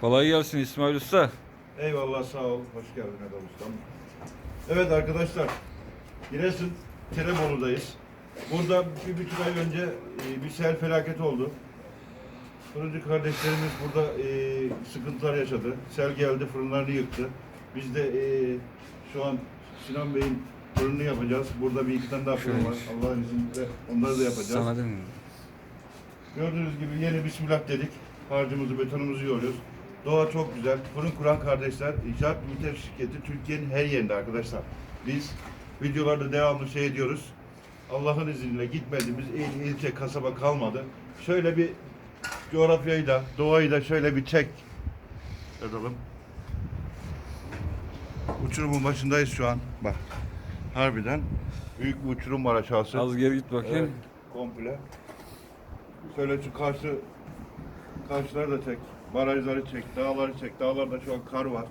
Kolay gelsin İsmail Usta. Eyvallah sağ ol. Hoş geldin Erdal Ustam. Evet arkadaşlar. Giresun Telebolu'dayız. Burada bir buçuk ay önce e, bir sel felaketi oldu. Fırıncı kardeşlerimiz burada e, sıkıntılar yaşadı. Sel geldi fırınlarını yıktı. Biz de e, şu an Sinan Bey'in fırını yapacağız. Burada bir iki tane daha fırın var. Allah'ın izniyle onları da yapacağız. Sana? Gördüğünüz gibi yeni bismillah dedik. Harcımızı, betonumuzu yoruyoruz. Doğa çok güzel. Fırın kuran kardeşler, İnşaat Ülker Şirketi Türkiye'nin her yerinde arkadaşlar. Biz videolarda devamlı şey ediyoruz. Allah'ın izniyle gitmediğimiz il, ilçe, kasaba kalmadı. Şöyle bir coğrafyayı da, doğayı da şöyle bir çek. Edelim. Uçurumun başındayız şu an. Bak. Harbiden büyük bir uçurum var aşağısı. Az geri git bakayım. Evet, komple. Şöyle şu karşı karşıları da çek. Barajları çek, dağları çek. Dağlarda şu an kar var.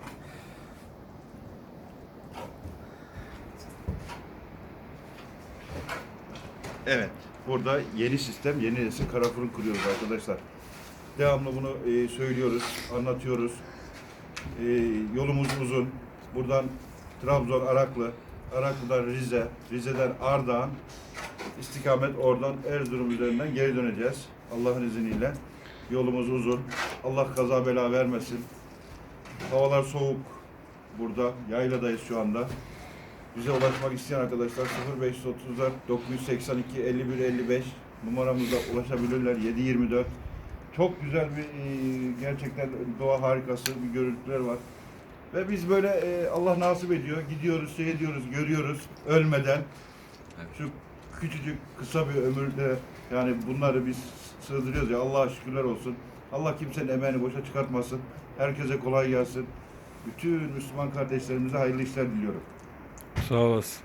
Evet. Burada yeni sistem, yeni nesil kara fırın kuruyoruz arkadaşlar. Devamlı bunu e, söylüyoruz, anlatıyoruz. E, yolumuz uzun. Buradan Trabzon, Araklı, Araklı'dan Rize, Rize'den Ardahan, istikamet oradan Erzurum üzerinden geri döneceğiz. Allah'ın izniyle. Yolumuz uzun. Allah kaza bela vermesin. Havalar soğuk. Burada yayladayız şu anda. Bize ulaşmak isteyen arkadaşlar 0530'lar 982 51 55 numaramıza ulaşabilirler 724. Çok güzel bir e, gerçekten doğa harikası bir görüntüler var. Ve biz böyle e, Allah nasip ediyor. Gidiyoruz, şey ediyoruz, görüyoruz ölmeden. Şu küçücük kısa bir ömürde yani bunları biz sığdırıyoruz ya Allah'a şükürler olsun. Allah kimsenin emeğini boşa çıkartmasın. Herkese kolay gelsin. Bütün Müslüman kardeşlerimize hayırlı işler diliyorum. Sağ olasın.